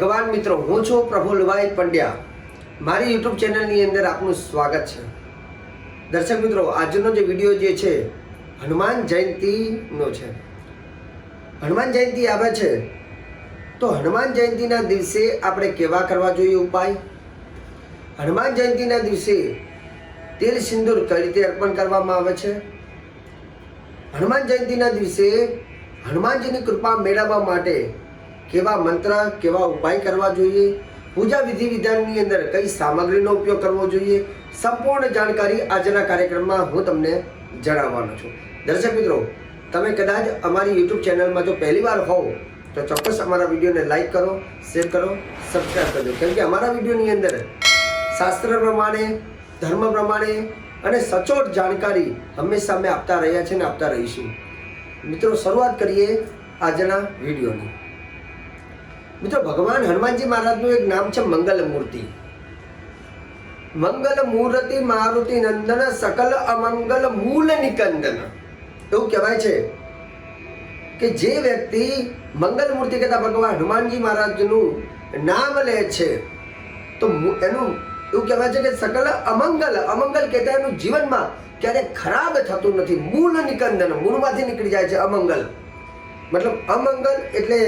ભગવાન મિત્રો, હું છું પ્રફુલ્લભાઈ પંડ્યા. મારી યુટ્યુબ ચેનલની અંદર આપનું સ્વાગત છે. દર્શક મિત્રો, આજનો જે વીડિયો જે છે, હનુમાન જયંતીનો છે. હનુમાન જયંતી આવે છે. તો હનુમાન જયંતીના દિવસે આપણે કેવા કરવા જોઈએ ઉપાય? હનુમાન જયંતીના દિવસે તેલ સિંદૂર કઈ રીતે અર્પણ કરવામાં આવે છે? હનુમાન જયંતીના દિવસે હનુમાનજીની કૃપા મેળવવા માટે કેવા મંત્ર, કેવા ઉપાય કરવા જોઈએ? પૂજા વિધિ વિધાનની અંદર કઈ સામગ્રીનો ઉપયોગ કરવો જોઈએ? સંપૂર્ણ જાણકારી આજના કાર્યક્રમમાં હું તમને જણાવવાનો છું. દર્શક મિત્રો, તમે કદાચ અમારી યુટ્યુબ ચેનલમાં જો પહેલી વાર હોવ, તો ચોક્કસ અમારા વિડીયોને લાઈક કરો, શેર કરો સબસ્ક્રાઈબ કરજો. કેમ કે અમારા વિડીયોની અંદર શાસ્ત્ર પ્રમાણે, ધર્મ પ્રમાણે અને સચોટ જાણકારી હંમેશા અમે આપતા રહ્યા છે ને આપતા રહીશું. મિત્રો, શરૂઆત કરીએ આજના વિડીયોની. મિત્રો, ભગવાન હનુમાનજી મહારાજનું એક નામ છે મંગલ મૂર્તિ મંગલ મૂર્તિ મારુતિ નંદન સકલ અમંગલ મૂલ નિકંદન. એવું કહેવાય છે કે જે વ્યક્તિ મંગલ મૂર્તિ કહેતા ભગવાન હનુમાનજી મહારાજનું નામ લે છે, તો એનું એવું કહેવાય છે કે સકલ અમંગલ અમંગલ કહેતા એનું જીવનમાં ક્યારેક ખરાબ થતું નથી. મૂળ નિકંદન, મૂળમાંથી નીકળી જાય છે અમંગલ. મતલબ અમંગલ એટલે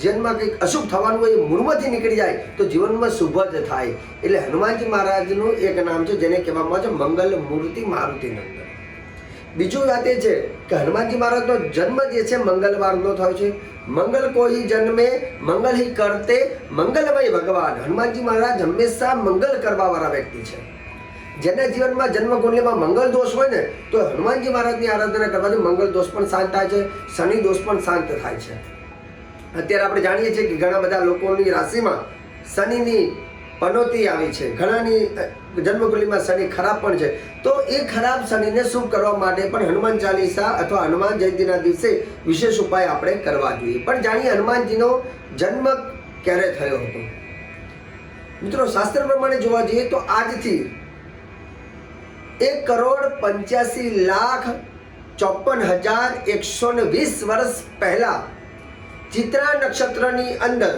જીવનમાં કંઈક અશુભ થવાનું હોય એ મૂળમાંથી નીકળી જાય, તો જીવનમાં શુભ જ થાય. એટલે હનુમાનજી મહારાજનું એક નામ છે, જેને કહેવામાં આવે છે મંગલ મૂર્તિ મારુતિ નંદન. બીજું વાત એ છે કે હનુમાનજી મહારાજનો જન્મ જે છે મંગલવારનો થયો છે. મંગલ કોઈ જન્મે મંગલ હિ કરતે, મંગલમય ભગવાન. હનુમાનજી મહારાજ હંમેશા મંગલ કરવાવાળા વ્યક્તિ છે. જેના જીવનમાં જન્મ કુંડલીમાં મંગલ દોષ હોય ને, તો હનુમાનજી મહારાજની આરાધના કરવાથી મંગળ દોષ પણ શાંત થાય છે, શનિ દોષ પણ શાંત થાય છે. અત્યારે આપણે જાણીએ છીએ કે ઘણા બધા લોકોની રાશિમાં શનિની પનોતી આવી છે. ઘણાની જન્મકુલીમાં શનિ ખરાબ પણ છે. તો એ ખરાબ શનિને શુભ કરવા માટે પણ હનુમાન ચાલીસા અથવા હનુમાન જયંતિના દિવસે વિશેષ ઉપાય આપણે કરવા જોઈએ. પણ જાણીએ હનુમાનજીનો જન્મ ક્યારે થયો હતો? મિત્રો, શાસ્ત્ર પ્રમાણે જોવા જઈએ તો આજથી એક કરોડ પંચ્યાસી લાખ ચોપન હજાર એકસો ને વીસ વર્ષ પહેલા ચિત્રા નક્ષત્રની અંદર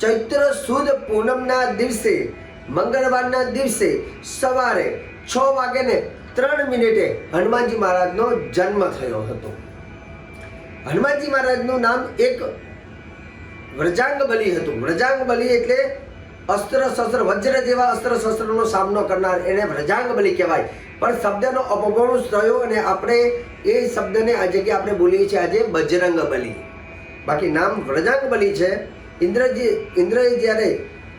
ચૈત્ર સુદ પૂનમના દિવસે, મંગળવારના દિવસે સવારે છ વાગે ત્રણ મિનિટે હનુમાનજી મહારાજનો જન્મ થયો હતો. હનુમાનજી મહારાજનું નામ એક વ્રજાંગ બલી હતું. વ્રજાંગ બલી એટલે અસ્ત્ર શસ્ત્ર, વજ્ર જેવા અસ્ત્ર શસ્ત્રનો સામનો કરનાર. એને વ્રજાંગ બલી કહેવાય. પણ શબ્દનો અપભ્રંશ થયો અને આપણે એ શબ્દને આ જગ્યાએ આપણે બોલીએ છીએ આજે બજરંગ બલી. બાકી નામ વ્રજાંગ બલી છે. ઇન્દ્રજી, ઇન્દ્રએ જ્યારે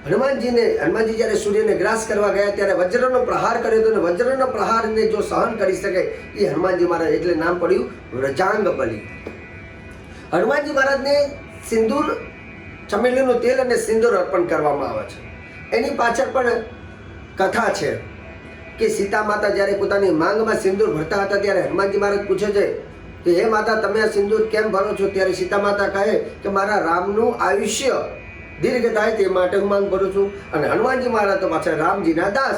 હનુમાનજીને, હનુમાનજી જ્યારે સૂર્યને ગ્રાસ કરવા ગયા ત્યારે વજ્રનો પ્રહાર કર્યો હતો અને વજ્રનો પ્રહારને જો સહન કરી શકે, એ હનુમાનજી મહારાજ એટલે નામ પડ્યું વ્રજાંગ બલી. હનુમાનજી મહારાજને સિંદૂર, ચમેલીનું તેલ અને સિંદૂર અર્પણ કરવામાં આવે છે. એની પાછળ પણ કથા છે કે સીતા માતા જ્યારે પોતાની માંગમાં સિંદૂર ભરતા હતા ત્યારે હનુમાનજી મહારાજ પૂછે છે કે હે માતા, તમે આ સિંદૂર કેમ ભરો છો? ત્યારે સીતા માતા કહે કે મારા રામનું આયુષ્ય દીર્ઘ થાય તે માટે હું માંગ ભરું છું. અને હનુમાનજી મહારાજ તો પાછા રામજીના દાસ.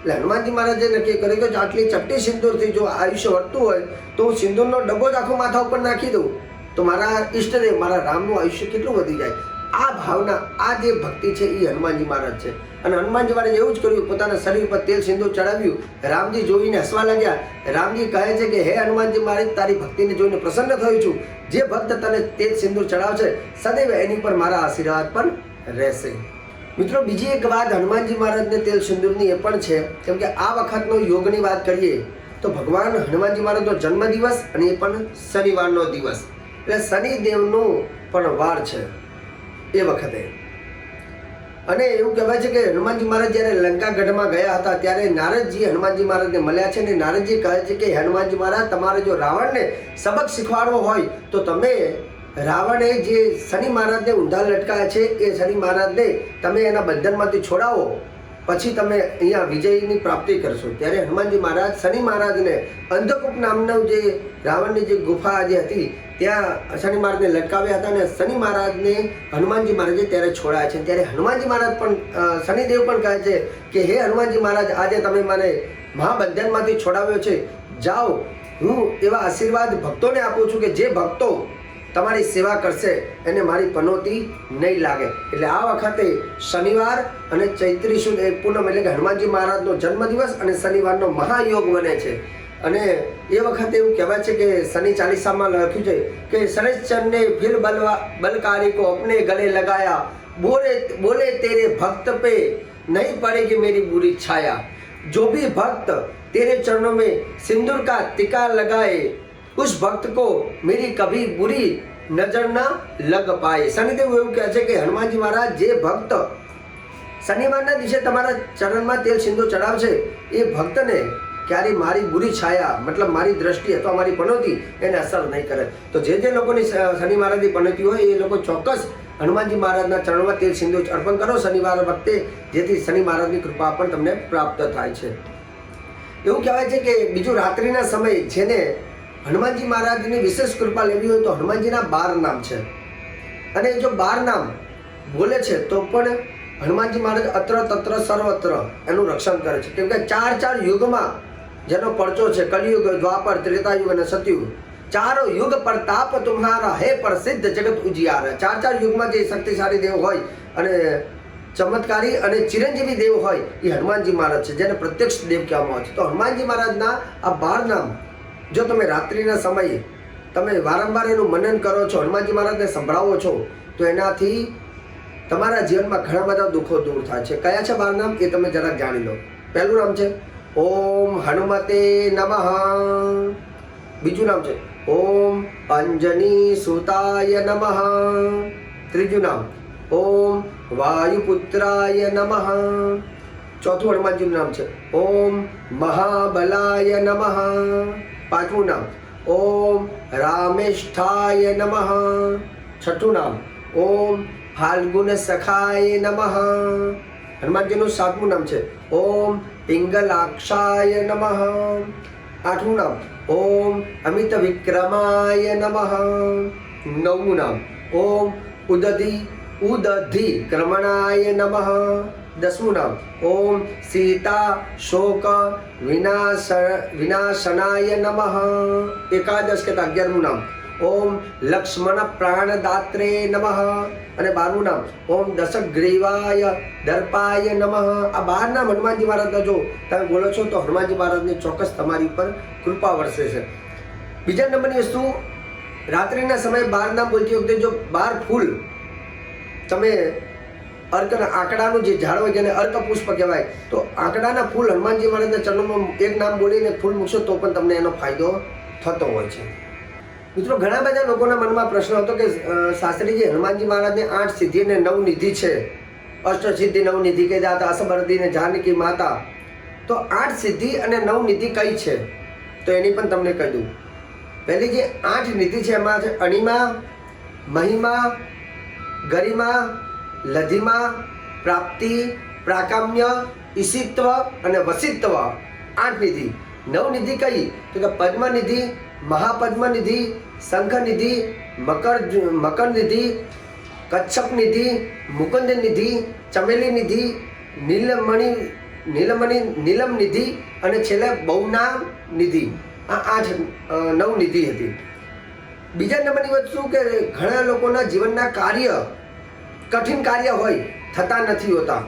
એટલે હનુમાનજી મહારાજે નક્કી કર્યું કે આટલી ચપટી સિંદૂરથી જો આયુષ્ય વધતું હોય, તો હું સિંદૂરનો ડબ્બો જ આખો માથા ઉપર નાખી દઉં. તો મારા ઈષ્ટદેવ, મારા રામનું આયુષ્ય કેટલું વધી જાય? આ ભાવના, આ જે ભક્તિ છે એ હનુમાનજી મહારાજ છે. અને હનુમાનજી મહારાજ એવું જ કર્યું, પોતાના શરીર પર તેલ સિંદૂર ચડાવ્યું. રામજી જોઈને હસવા લાગ્યા. રામજી કહે છે કે, હે હનુમાનજી મહારાજ, તારી ભક્તિને જોઈને પ્રસન્ન થયું છું. જે ભક્ત તને તેલ સિંદૂર ચડાવશે, સદૈવ એની પર મારા આશીર્વાદ પણ રહેશે. મિત્રો, બીજી એક વાત હનુમાનજી મહારાજને તેલ સિંદૂરની એ પણ છે. કેમ કે આ વખતનો યોગની વાત કરીએ, તો ભગવાન હનુમાનજી મહારાજનો જન્મદિવસ અને એ પણ શનિવારનો દિવસ. એટલે શનિદેવનો પણ વાર છે. એ વખતે. અને એવું કહેવાય છે કે હનુમાનજી મહારાજ જ્યારે લંકાગઢમાં ગયા હતા, ત્યારે નારદજી હનુમાનજી મહારાજને મળ્યા છે અને નારદજી કહે છે કે, હનુમાનજી મહારાજ, તમારે જો રાવણને સબક શીખવાડવો હોય, તો તમે રાવણે જે શનિ મહારાજને ઊંધા લટકાયા છે, એ શનિ મહારાજને તમે એના બંધનમાંથી છોડાવો. પછી તમે અહીંયા વિજયની પ્રાપ્તિ કરશો. ત્યારે હનુમાનજી મહારાજ શનિ મહારાજને અંધકૂપ નામનું જે રાવણની જે ગુફા જે હતી ત્યાં શનિ મહારાજને લટકાવ્યા હતા અને શનિ મહારાજને હનુમાનજી મહારાજે ત્યારે છોડાયા છે. ત્યારે હનુમાનજી મહારાજ પણ શનિદેવ પણ કહે છે કે, હે હનુમાનજી મહારાજ, આજે તમે મને મહાબંધનમાંથી છોડાવ્યો છે. જાઓ. હું એવા આશીર્વાદ ભક્તોને આપું છું કે જે ભક્તો તમારી સેવા કરશે, એને મારી પનોતી નહીં લાગે. એટલે આ વખતે શનિવાર અને ચૈત્રી સુદ પૂનમ એટલે કે હનુમાનજી મહારાજનો જન્મદિવસ અને શનિવારનો મહાયોગ બને છે. અને એ વખતે એવું કહેવાય છે કે શનિ ચાલીસામાં લખ્યું છે કે શનિશ્ચરને ફિર બલવા બલકારી કો અપને ગલે લગાયા. બોલે બોલે તેરે ભક્ત પે નહીં પડેગી મેરી બુરી છાયા. જો भी ભક્ત તેરે चरणों में सिंदूर का टिका लगाए उस भक्त को मेरी कभी बुरी નજર ના લગ પાય. શનિદેવ એવું કહે છે કે હનુમાનજી મહારાજ, જે ભક્ત શનિવારના દિવસે તમારા ચરણમાં તેલ સિંદુર ચડાવશે, એ ભક્તને ક્યારેય મારી બુરી છાયા, મતલબ મારી દ્રષ્ટિ અથવા મારી પનોતી એને અસર નહીં કરે. તો જે જે લોકોની શનિ મહારાજની પનોતી હોય, એ લોકો ચોક્કસ હનુમાનજી મહારાજના ચરણમાં તેલ સિંધુ અર્પણ કરો. શનિવાર વખતે જેથી શનિ મહારાજની કૃપા પણ તમને પ્રાપ્ત થાય છે. એવું કહેવાય છે કે બીજું રાત્રિના સમયે જેને હનુમાનજી મહારાજની વિશેષ કૃપા લેવી હોય તો હનુમાનજીના બાર નામ છે. અને જો બાર નામ બોલે છે, તો પણ હનુમાનજી મહારાજ અત્ર તત્ર સર્વત્ર એનું રક્ષણ કરે છે. કેમ કે ચાર ચાર યુગમાં જેનો પરચો છે કલિયુગ, દ્વાપર, ત્રેતાયુગ અને સતયુગ. ચારો યુગ પ્રતાપ તુમ્હારા, હે પ્રસિદ્ધ જગત ઉજિયાર. ચાર ચાર યુગમાં જે શક્તિશાળી દેવ હોય અને ચમત્કારી અને ચિરંજીવી દેવ હોય, એ હનુમાનજી મહારાજ છે, જેને પ્રત્યક્ષ દેવ કહેવામાં આવે છે. તો હનુમાનજી મહારાજના આ બાર નામ, જો તમે રાત્રિના સમયે તમે વારંવાર એનું મનન કરો છો, હનુમાનજી મહારાજને સંભળાવો છો, તો એનાથી તમારા જીવનમાં ઘણા બધા દુઃખો દૂર થાય છે. કયા છે બાર નામ? એ તમે જરાક જાણી લો. પહેલું નામ છે ઓમ હનુમતે નમઃ. બીજું નામ છે, ઓમ અંજની સુતાય નમઃ. ત્રીજું નામ, ઓમ વાયુપુત્રાય નમઃ. ચોથું હનુમાનજીનું નામ છે, ઓમ મહાબલાય નમઃ. પાંચમું નામ, ઓમ રામેષ્ઠાય નમઃ. છઠ્ઠું નામ, ઓમ ફાલ્ગુન સખાય નમઃ. હનુમાનજીનું સાતમું નામ છે. ઓમ પિંગલાક્ષાય નમઃ. આઠમું નામ. ઓમ અમિત વિક્રમાય નમઃ. નવમું નામ. ઓમ ઉદધિ ઉદધિ ક્રમણાય નમઃ. દસમું નામ. ઓમ સીતા શોક વિનાશ, વિનાશનાય નમઃ. એકાદશ કે અગિયારમું નામ. ઓમ લક્ષ્મણ પ્રાણદાત્રે નમઃ. અને બારનું નામ, ઓમ દશક ગ્રીવાય દર્પાય નમઃ. આ બાર નામ હનુમાનજી મહારાજના જો તમે બોલો છો, તો હનુમાનજી મહારાજની ચોક્કસ તમારી ઉપર કૃપા વરસે છે. બીજા નંબરની વસ્તુ રાત્રિના સમયે બાર નામ બોલતી વખતે જો બાર ફૂલ, તમે અર્કના આંકડાનું જે ઝાડ હોય જેને અર્ક પુષ્પ કહેવાય, તો આંકડાના ફૂલ હનુમાનજી મહારાજના ચરણોમાં એક નામ બોલીને ફૂલ મૂકશો તો પણ તમને એનો ફાયદો થતો હોય છે. મિત્રો, ઘણા બધા લોકોના મનમાં પ્રશ્ન હતો કે શાસ્ત્રીજી હનુમાનજી મહારાજને આઠ સિદ્ધિ અને નવ નિધિ છે. અષ્ટસિદ્ધિ, નવ નિધિ કે જાતા અસબરદી ને જાનકી માતા. તો આઠ સિદ્ધિ અને નવ નિધિ કઈ છે? તો એની પણ તમને કહી દઉં. પહેલી જે આઠ નિધિ છે, એમાં છે અણિમા, મહિમા, ગરિમા, લધિમા, પ્રાપ્તિ, પ્રાકામ્ય, ઈશિત્વ અને વસિત્વ. આઠ નિધિ. નવ નિધિ કઈ? તો કે પદ્મનિધિ મહાપદ્મનિધિ શંખનિધિ મકર મકર નિધિ કચ્છપ નિધિ મુકુંદ નિધિ ચમેલી નિધિ નીલમણી નીલમણી નીલમ નિધિ અને છેલ્લે બહુના નિધિ આ આઠ નવ નિધિ હતી. બીજા નંબરની વસ્તુ કે ઘણા લોકોના જીવનના કાર્ય કઠિન કાર્ય હોય, થતા નથી હોતા.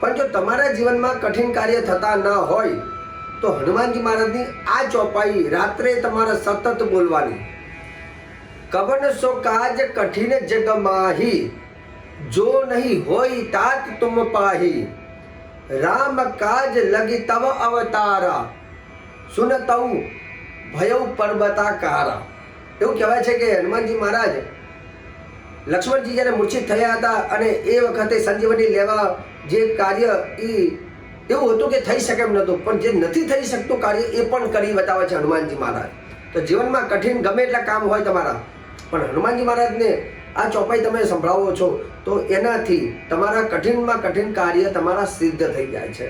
પણ જો તમારા જીવનમાં કઠિન કાર્ય થતા ન હોય તો હનુમાનજી મહારાજની આ ચોપાઈ રાત્રે તમારે સતત બોલવાની. કવન સો કાજ કઠિન જગ માહી જો નહીં હોય તાત તુમ પાહી. રામ કાજ લગી તવ અવતારા. સુન તવ ભયવ પર્વતાકારા. એવું કહેવાય છે કે હનુમાનજી મહારાજ લક્ષ્મણજી જ્યારે મૂર્છિત થયા હતા અને એ વખતે સંજીવની લેવા જે કાર્ય એ એવું હતું કે થઈ શકે એમ નહોતું. પણ જે નથી થઈ શકતું કાર્ય એ પણ કરી બતાવે છે હનુમાનજી મહારાજ. તો જીવનમાં કઠિન ગમે એટલા કામ હોય તમારા, પણ હનુમાનજી મહારાજને આ ચોપાઈ તમે સંભળાવો છો, તો એનાથી તમારા કઠિનમાં કઠિન કાર્ય તમારા સિદ્ધ થઈ જાય છે.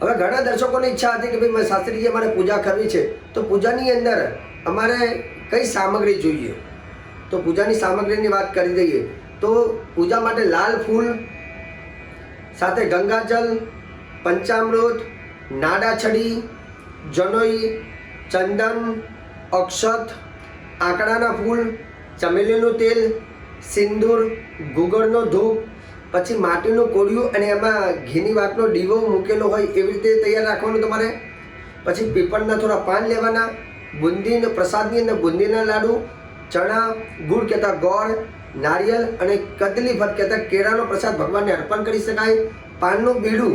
હવે ઘણા દર્શકોની ઈચ્છા હતી કે ભાઈ શાસ્ત્રીજી અમારે પૂજા કરવી છે, તો પૂજાની અંદર અમારે કઈ સામગ્રી જોઈએ? તો પૂજાની સામગ્રીની વાત કરી દઈએ, તો પૂજા માટે લાલ ફૂલ સાથે ગંગાજલ, પંચામૃત, નાડાછડી, જનોઈ, ચંદન, અક્ષત, આંકડાના ફૂલ, ચમેલીનું તેલ, સિંદૂર, ગુગળનો ધૂપ, પછી માટીનું કોળિયું અને એમાં ઘીની વાતનો દીવો મૂકેલો હોય એવી રીતે તૈયાર રાખવાનું તમારે. પછી પીપળના થોડા પાન લેવાના, બુંદીને, પ્રસાદની અંદર બુંદીના લાડુ, ચણા, ગુડ કહેતા ગોળ નારિયેલ અને કદલી ફળ કહેતા કેળાનો પ્રસાદ ભગવાનને અર્પણ કરી શકાય. પાનનું બીડું,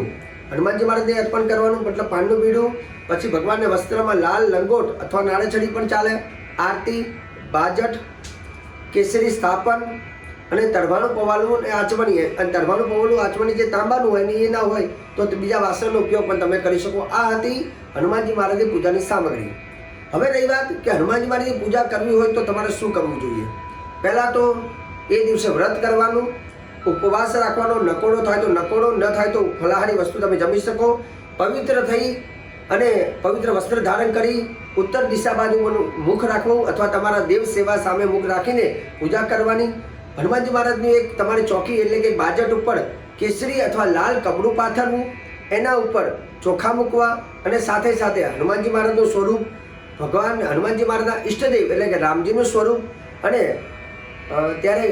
હનુમાનજી મહારાજને અર્પણ કરવાનું, મતલબ પાનનું બીડું. પછી ભગવાનને વસ્ત્રમાં લાલ લંગોટ અથવા નાળેચડી પણ ચાલે. આરતી, બાજટ, કેસરી સ્થાપન અને તરભાનું પવાલું અને અને તરભાનું પવાલું આચમણી જે તાંબાનું હોય ને એ ના હોય તે બીજા વાસણનો ઉપયોગ પણ તમે કરી શકો. આ હતી હનુમાનજી મહારાજની પૂજાની સામગ્રી. હવે રહી વાત કે હનુમાનજી મહારાજની પૂજા કરવી હોય તો તમારે શું કરવું જોઈએ? પહેલાં તો એ દિવસે વ્રત કરવાનું, ઉપવાસ રાખવાનો, નકોડો થાય તો નકોડો, ન થાય તો ફલાહારી વસ્તુ તમે જમી શકો. પવિત્ર થઈ અને પવિત્ર વસ્ત્ર ધારણ કરી ઉત્તર દિશા બાજુનું મુખ રાખવું અથવા તમારા દેવ સેવા સામે મુખ રાખીને પૂજા કરવાની. હનુમાનજી મહારાજની એક તમારી ચોકી એટલે કે બાજટ ઉપર કેસરી અથવા લાલ કપડું પાથરવું, એના ઉપર ચોખા મૂકવા અને સાથે સાથે હનુમાનજી મહારાજનું સ્વરૂપ, ભગવાન હનુમાનજી મહારાજના ઈષ્ટદેવ એટલે કે રામજીનું સ્વરૂપ અને ત્યારે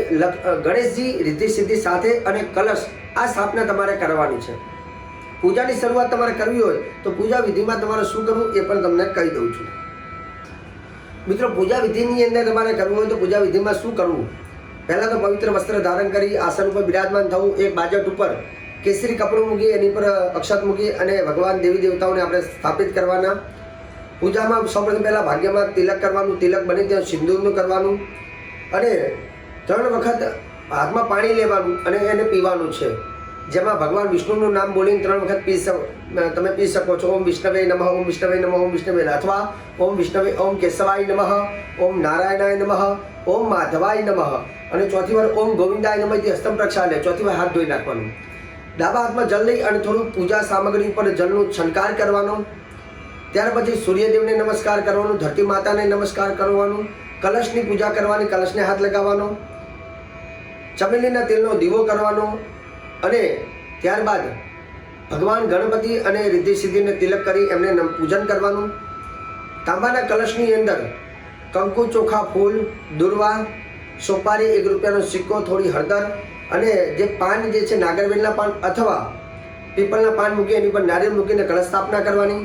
ગણેશજી રિદ્ધિ સિદ્ધિ સાથે અને કલશ આ સ્થાપના તમારે કરવાની છે. પૂજાની શરૂઆત તમારે કરવી હોય તો પૂજા વિધિમાં તમારે શું કરવું એ પણ તમને કહી દઉં છું. મિત્રો, પૂજા વિધિની અંદર તમારે કરવું હોય તો પૂજા વિધિમાં શું કરવું? પહેલાં તો પવિત્ર વસ્ત્ર ધારણ કરી, આસન ઉપર બિરાજમાન થવું, એક બાજટ ઉપર કેસરી કપડું મૂકી, એની પર અક્ષત મૂકી અને ભગવાન દેવી દેવતાઓને આપણે સ્થાપિત કરવાના. પૂજામાં સૌપ્રથમ પહેલાં ભાગ્યમાં તિલક કરવાનું, તિલક બને ત્યાં સિંદૂરનું કરવાનું. અને ત્રણ વખત હાથમાં પાણી લેવાનું અને એને પીવાનું છે. જેમાં ભગવાન વિષ્ણુનું નામ બોલીને ત્રણ વખત પી તમે પી શકો છો. ઓમ વિષ્ણવે નમઃ, ઓમ વિષ્ણવે નમઃ, ઓમ વિષ્ણવે. અથવા ઓમ વિષ્ણવે ઓમ કેશવાય નમઃ, ઓમ નારાયણાય નમઃ, ઓમ માધવાય નમઃ અને ચોથી વાર ઓમ ગોવિંદાય નમઃથી હસ્તમ પ્રક્ષાલે ચોથી વાર હાથ ધોઈ નાખવાનું. ડાબા હાથમાં જલ લઈ અને થોડું પૂજા સામગ્રી પર જલનો છંટકાર કરવાનો. ત્યાર પછી સૂર્યદેવને નમસ્કાર કરવાનું, ધરતી માતાને નમસ્કાર કરવાનું. કલશની પૂજા કરવાની, કલશને હાથ લગાવવાનો, ચમેલીના તેલનો દીવો કરવાનો અને ત્યારબાદ ભગવાન ગણપતિ અને રિદ્ધિ સિદ્ધિને તિલક કરી એમને પૂજન કરવાનું. તાંબાના કલશની અંદર કંકુ, ચોખા, ફૂલ, દુર્વા, સોપારી, એક રૂપિયાનો સિક્કો, થોડી હળદર અને જે પાન જે છે નાગરવેલના પાન અથવા પીપળના પાન મૂકી એની પર નારિયેળ મૂકીને કળશ સ્થાપના કરવાની.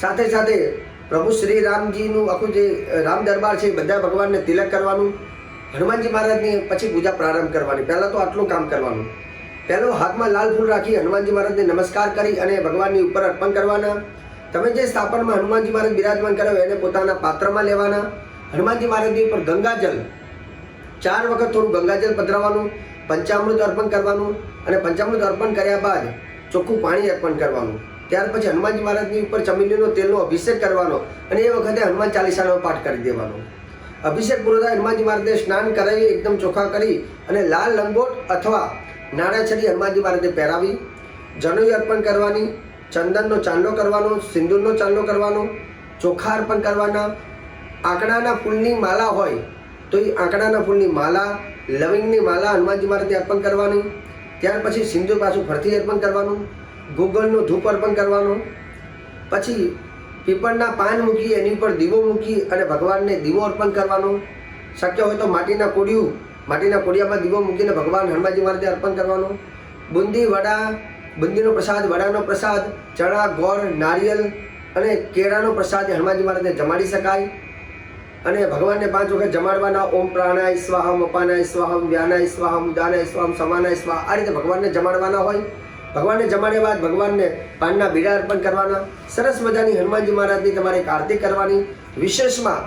સાથે સાથે પ્રભુ શ્રી રામજીનું આખું જે રામ દરબાર છે બધા ભગવાનને તિલક કરવાનું, હનુમાનજી મહારાજની પછી પૂજા પ્રારંભ કરવાની. પહેલાં તો આટલું કામ કરવાનું. પહેલો હાથમાં લાલ ફૂલ રાખી હનુમાનજી મહારાજને નમસ્કાર કરી અને ભગવાનની ઉપર અર્પણ કરવાના. તમે જે સ્થાપનમાં હનુમાનજી મહારાજ બિરાજમાન કર્યો એને પોતાના પાત્રમાં લેવાના. હનુમાનજી મહારાજની ઉપર ગંગાજલ, ચાર વખત થોડું ગંગાજલ પધરાવવાનું, પંચામૃત અર્પણ કરવાનું અને પંચામૃત અર્પણ કર્યા બાદ ચોખ્ખું પાણી અર્પણ કરવાનું. ત્યાર પછી હનુમાનજી મહારાજની ઉપર ચમેલીનો તેલનો અભિષેક કરવાનો અને એ વખતે હનુમાન ચાલીસાનો પાઠ કરી દેવાનો. અભિષેક પૂરો થાય હનુમાનજી મહારાજને સ્નાન કરાવી, એકદમ ચોખ્ખા કરી અને લાલ લંગોટ અથવા નાણાં છડી હનુમાનજી મહારાજને પહેરાવી. જનોઈ અર્પણ કરવાની, ચંદનનો ચાંદલો કરવાનો, સિંદૂરનો ચાંદલો કરવાનો, ચોખા અર્પણ કરવાના. આંકડાના ફૂલની માલા હોય તો એ આંકડાના ફૂલની માલા, લવિંગની માલા હનુમાનજી મહારાજને અર્પણ કરવાની. ત્યાર પછી સિંદૂર પાછું ફરતી અર્પણ કરવાનું. ગુગળનું ધૂપ અર્પણ કરવાનું. પછી પીપળના પાન મૂકી, એની ઉપર દીવો મૂકી અને ભગવાનને દીવો અર્પણ કરવાનો. શક્ય હોય તો માટીના કોડિયું, માટીના કોડિયામાં દીવો મૂકીને ભગવાન હનુમાનજી મહારાજને અર્પણ કરવાનો. બુંદી વડા, બુંદીનો પ્રસાદ, વડાનો પ્રસાદ, ચણા, ગોળ, નારિયેલ અને કેળાનો પ્રસાદ હનુમાનજી મહારાજને જમાડી શકાય. અને ભગવાનને પાંચ વખત જમાડવાના, ઓમ પ્રાણાય સ્વાહમ, અપાનાય સ્વાહમ, વ્યાનાય સ્વાહમ, ઉદાનાય સ્વાહમ, સમાનાય સ્વાહ આ રીતે ભગવાનને જમાડવાના હોય. ભગવાનને જમાડ્યા બાદ ભગવાનને પાનના બીડા અર્પણ કરવાના. સરસ મજાની હનુમાનજી મહારાજની તમારે આરતી કરવાની. વિશેષમાં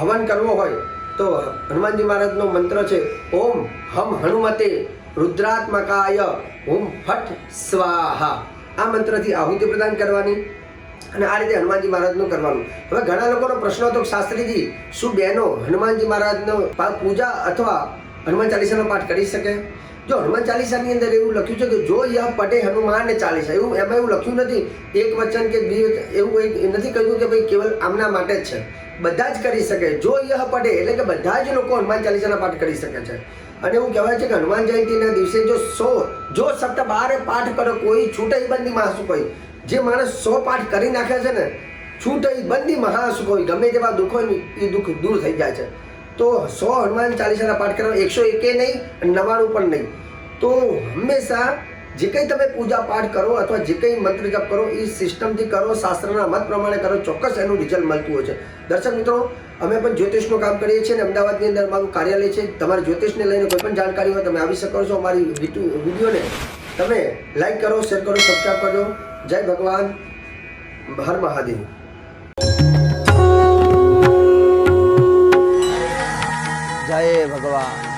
હવન કરવો હોય તો હનુમાનજી મહારાજનો મંત્ર છે, ઓમ હમ હનુમતે રુદ્રાત્મકાય, ઓમ ફટ સ્વાહા. આ મંત્રથી આહુતિ પ્રદાન કરવાની અને આ રીતે હનુમાનજી મહારાજનું કરવાનું. હવે ઘણા લોકોનો પ્રશ્ન હતો શાસ્ત્રીજી, શું બહેનો હનુમાનજી મહારાજનો પૂજા અથવા હનુમાન ચાલીસાનો પાઠ કરી શકે? જો હનુમાન ચાલીસાની અંદર એવું લખ્યું છે કે જો યહ પટે હનુમાન ચાલીસા, એવું એમાં એવું લખ્યું નથી. એક વચન કે બે એવું એક નથી કહ્યું કે ભાઈ કેવલ આમના માટે જ છે. બધા જ કરી શકે. જો યહ પટે, એટલે કે બધા જ લોકો હનુમાન ચાલીસાના પાઠ કરી શકે છે. અને એવું કહેવાય છે કે હનુમાન જયંતિના દિવસે જો સો, જો સપ્તાહ બારે પાઠ કરો, કોઈ છૂટાઈ બંધી શું કોઈ જે માણસ સો પાઠ કરી નાખે છે ને, છૂટઈ બંદી મહાસુખ હોય, ગમે તેવા દુઃખ હોય એ દુઃખ દૂર થઈ જાય છે. તો સો હનુમાન ચાલીસાના પાઠ કરવા એકસો એકે નહીં નવાણું પણ નહીં. તો હંમેશા જે કંઈ તમે પૂજા પાઠ કરો અથવા જે કંઈ મંત્ર જપ કરો, એ સિસ્ટમથી કરો, શાસ્ત્રના મત પ્રમાણે કરો, ચોક્કસ એનું રિઝલ્ટ મળતું હોય છે. દર્શક મિત્રો, અમે પણ જ્યોતિષનું કામ કરીએ છીએ અને અમદાવાદની અંદર મારું કાર્યાલય છે. તમારે જ્યોતિષને લઈને કોઈ પણ જાણકારી હોય તમે આવી શકો છો અમારી વિડીયો- વિડીયોને. તમે લાઈક કરો શેર કરો સબસ્ક્રાઈબ કરજો. જય ભગવાન. હર મહાદેવ. જય ભગવાન.